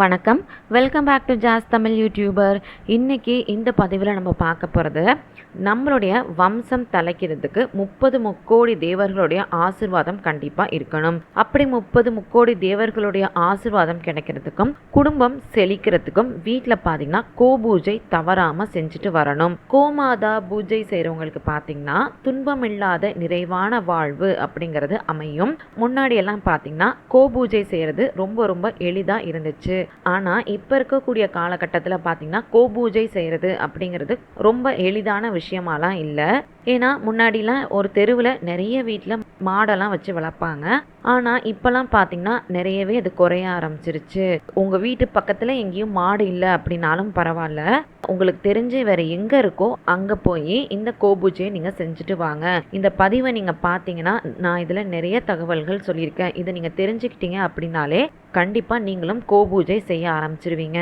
வணக்கம். Welcome back to Jas Tamil YouTuber இன்றைக்கி இந்த பதிவில் நம்ம பார்க்க போகிறது நம்மளுடைய வம்சம் தலைக்கிறதுக்கு முப்பது முக்கோடி தேவர்களுடைய ஆசிர்வாதம் கண்டிப்பாக இருக்கணும். அப்படி முப்பது முக்கோடி தேவர்களுடைய ஆசிர்வாதம் கிடைக்கிறதுக்கும் குடும்பம் செழிக்கிறதுக்கும் வீட்டில் பார்த்தீங்கன்னா கோபூஜை தவறாமல் செஞ்சுட்டு வரணும். கோமாதா பூஜை செய்கிறவங்களுக்கு பார்த்தீங்கன்னா துன்பம் இல்லாத நிறைவான வாழ்வு அப்படிங்கிறது அமையும். முன்னாடியெல்லாம் பார்த்தீங்கன்னா கோபூஜை செய்கிறது ரொம்ப ரொம்ப எளிதாக இருந்துச்சு. ஆனால் இப்போ இருக்கக்கூடிய காலகட்டத்தில் பார்த்தீங்கன்னா கோபூஜை செய்கிறது அப்படிங்கிறது ரொம்ப எளிதான விஷயமாலாம் இல்லை. ஏன்னா முன்னாடிலாம் ஒரு தெருவில் நிறைய வீட்டில் மாடெல்லாம் வச்சு வளர்ப்பாங்க. ஆனால் இப்போல்லாம் பார்த்தீங்கன்னா நிறையவே அது குறைய ஆரம்பிச்சிருச்சு. உங்கள் வீட்டு பக்கத்தில் எங்கேயும் மாடு இல்லை அப்படின்னாலும் பரவாயில்ல. உங்களுக்கு தெரிஞ்சு வேறு எங்கே இருக்கோ அங்கே போய் இந்த கோபூஜையை நீங்கள் செஞ்சுட்டு வாங்க. இந்த பதிவை நீங்கள் பார்த்தீங்கன்னா நான் இதில் நிறைய தகவல்கள் சொல்லியிருக்கேன். இதை நீங்கள் தெரிஞ்சுக்கிட்டீங்க அப்படின்னாலே கண்டிப்பாக நீங்களும் கோபூஜை செய்ய ஆரம்பிச்சிருவீங்க.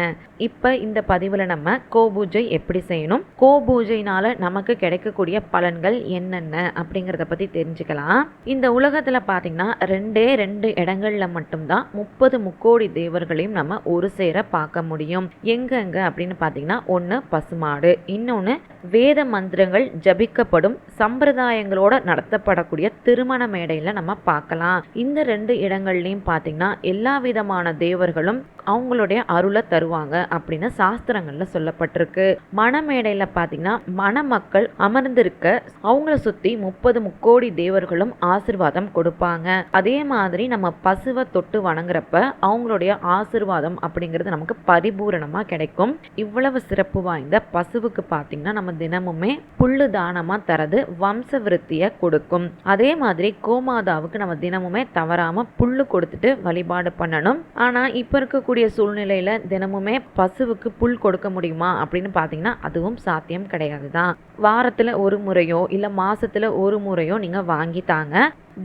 இப்போ இந்த பதிவில் நம்ம கோபூஜை எப்படி செய்யணும்? கோபூஜைனால நமக்கு கிடைக்கக்கூடிய பல பலன்கள் என்னென்ன அப்படிங்கிறத பற்றி தெரிஞ்சுக்கலாம். இந்த உலகத்தில் பார்த்தீங்கன்னா ரெண்டே ரெண்டு இடங்களில் மட்டும்தான் முப்பது முக்கோடி தேவர்களையும் நம்ம ஒரு சேர பார்க்க முடியும். எங்கெங்க அப்படின்னு பார்த்தீங்கன்னா ஒன்று பசுமாடு இன்னொன்று வேத மந்திரங்கள் ஜபிக்கப்படும் சம்பிரதாயங்களோட நடத்தப்படக்கூடிய திருமண மேடையில் நம்ம பார்க்கலாம். இந்த ரெண்டு இடங்கள்லையும் பார்த்தீங்கன்னா எல்லா விதமான தேவர்களும் அவங்களுடைய அருளை தருவாங்க அப்படின்னு சாஸ்திரங்களில் சொல்லப்பட்டிருக்கு. மணமேடையில் பார்த்தீங்கன்னா மணமக்கள் அமர்ந்திருக்க அவங்கள சுற்றி முப்பது முக்கோடி தேவர்களும் ஆசிர்வாதம் கொடுப்பாங்க. அதே மாதிரி நம்ம பசுவை தொட்டு வணங்குறப்ப அவங்களுடைய ஆசிர்வாதம் அப்படிங்கிறது நமக்கு பரிபூரணமாக கிடைக்கும். இவ்வளவு சிறப்பு வாய்ந்த பசுவுக்கு பார்த்தீங்கன்னா நம்ம தினமுமே புல்லு தானமாக தரது வம்ச விருத்தியை கொடுக்கும். அதே மாதிரி கோமாதாவுக்கு நம்ம தினமுமே தவறாமல் புல்லு கொடுத்துட்டு வழிபாடு பண்ணணும். ஆனால் இப்போ இருக்கக்கூடிய சூழ்நிலையில் தினமுமே பசுவுக்கு புல் கொடுக்க முடியுமா அப்படின்னு பார்த்தீங்கன்னா அதுவும் சாத்தியம் கிடையாது தான் வாரத்தில் ஒரு முறையும் முறையோ இல்லை மாதத்தில் ஒரு முறையோ நீங்கள் வாங்கி தாங்க.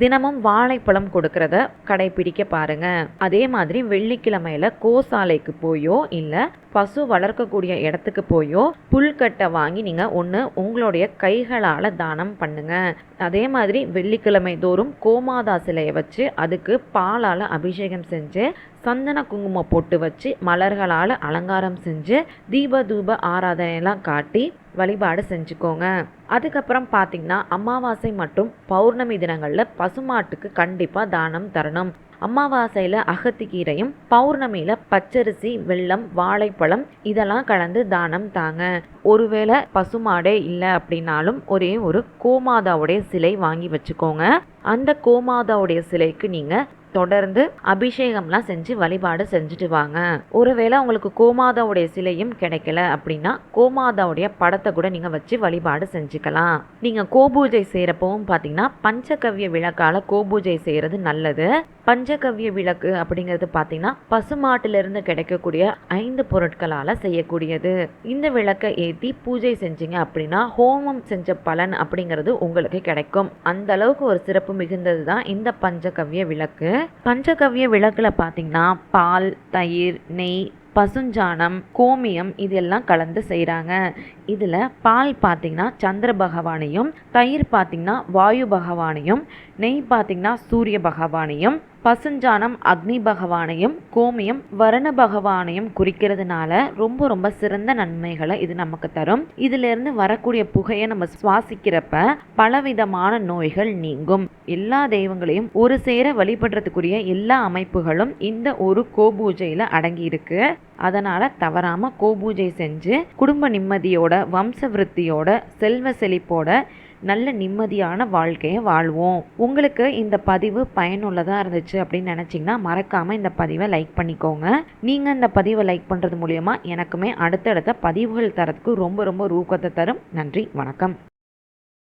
தினமும் வாழைப்பழம் கொடுக்கறத கடைபிடிக்க பாருங்க. அதே மாதிரி வெள்ளிக்கிழமையில கோசாலைக்கு போயோ இல்லை பசு வளர்க்கக்கூடிய இடத்துக்கு போயோ புல்கட்டை வாங்கி நீங்கள் ஒன்று உங்களுடைய கைகளால் தானம் பண்ணுங்க. அதே மாதிரி வெள்ளிக்கிழமை தோறும் கோமாதா சிலையை வச்சு அதுக்கு பாலால் அபிஷேகம் செஞ்சு சந்தன குங்குமம் போட்டு வச்சு மலர்களால் அலங்காரம் செஞ்சு தீப தூப ஆராதனையெல்லாம் காட்டி வழிபாடு செஞ்சுக்கோங்க. அதுக்கப்புறம் பார்த்தீங்கன்னா அமாவாசை மற்றும் பௌர்ணமி தினங்களில் பசுமாட்டுக்கு கண்டிப்பாக தானம் தரணும். அமாவாசையில் அகத்திக்கீரையும் பௌர்ணமியில் பச்சரிசி வெள்ளம் வாழைப்பழம் இதெல்லாம் கலந்து தானம் தாங்க. ஒருவேளை பசுமாடே இல்லை அப்படின்னாலும் ஒரே ஒரு கோமாதாவுடைய சிலை வாங்கி வச்சுக்கோங்க. அந்த கோமாதாவுடைய சிலைக்கு நீங்கள் தொடர்ந்து அபிஷேகம்லாம் செஞ்சு வழிபாடு செஞ்சுட்டு வாங்க. ஒருவேளை உங்களுக்கு கோமாதாவுடைய சிலையும் கிடைக்கல அப்படின்னா கோமாதாவுடைய படத்தை கூட நீங்கள் வச்சு வழிபாடு செஞ்சுக்கலாம். நீங்கள் கோபூஜை செய்கிறப்பவும் பார்த்தீங்கன்னா பஞ்சகவ்ய விளக்கால கோபூஜை செய்கிறது நல்லது. பஞ்சகவ்ய விளக்கு அப்படிங்கிறது பார்த்தீங்கன்னா பசுமாட்டிலிருந்து கிடைக்கக்கூடிய ஐந்து பொருட்களால் செய்யக்கூடியது. இந்த விளக்கை ஏற்றி பூஜை செஞ்சீங்க அப்படின்னா ஹோமம் செஞ்ச பலன் அப்படிங்கிறது உங்களுக்கு கிடைக்கும். அந்த அளவுக்கு ஒரு சிறப்பு மிகுந்தது தான் இந்த பஞ்சகவ்ய விளக்கு. பஞ்சகவ்ய விளக்கில் பார்த்தீங்கன்னா பால் தயிர் நெய் பசுஞ்சாணம் கோமியம் இதெல்லாம் கலந்து செய்கிறாங்க இதில் பால் பார்த்திங்கன்னா சந்திர பகவானையும் தயிர் பார்த்திங்கன்னா வாயு பகவானையும் நெய் பார்த்திங்கன்னா சூரிய பகவானையும் பசுஞ்சானம் அக்னி பகவானையும் கோமியம் வரண பகவானையும் குறிக்கிறதுனால ரொம்ப ரொம்ப சிறந்த நன்மைகளை இது நமக்கு தரும். இதிலிருந்து வரக்கூடிய புகையை நம்ம சுவாசிக்கிறப்ப பலவிதமான நோய்கள் நீங்கும். எல்லா தெய்வங்களையும் ஒரு சேர வழிபடுறதுக்குரிய எல்லா அமைப்புகளும் இந்த ஒரு கோபூஜையில் அடங்கி இருக்கு அதனால் தவறாமல் கோபூஜை செஞ்சு குடும்ப நிம்மதியோட வம்ச விருத்தியோட செல்வ செழிப்போட நல்ல நிம்மதியான வாழ்க்கையை வாழ்வோம். உங்களுக்கு இந்த பதிவு பயனுள்ளதாக இருந்துச்சு அப்படின்னு நினச்சிங்கன்னா மறக்காமல் இந்த பதிவை லைக் பண்ணிக்கோங்க. நீங்கள் இந்த பதிவை லைக் பண்ணுறது மூலயமா எனக்குமே அடுத்தடுத்த பதிவுகள் தரத்துக்கு ரொம்ப ரொம்ப ஊக்கத்தை தரும். நன்றி வணக்கம்.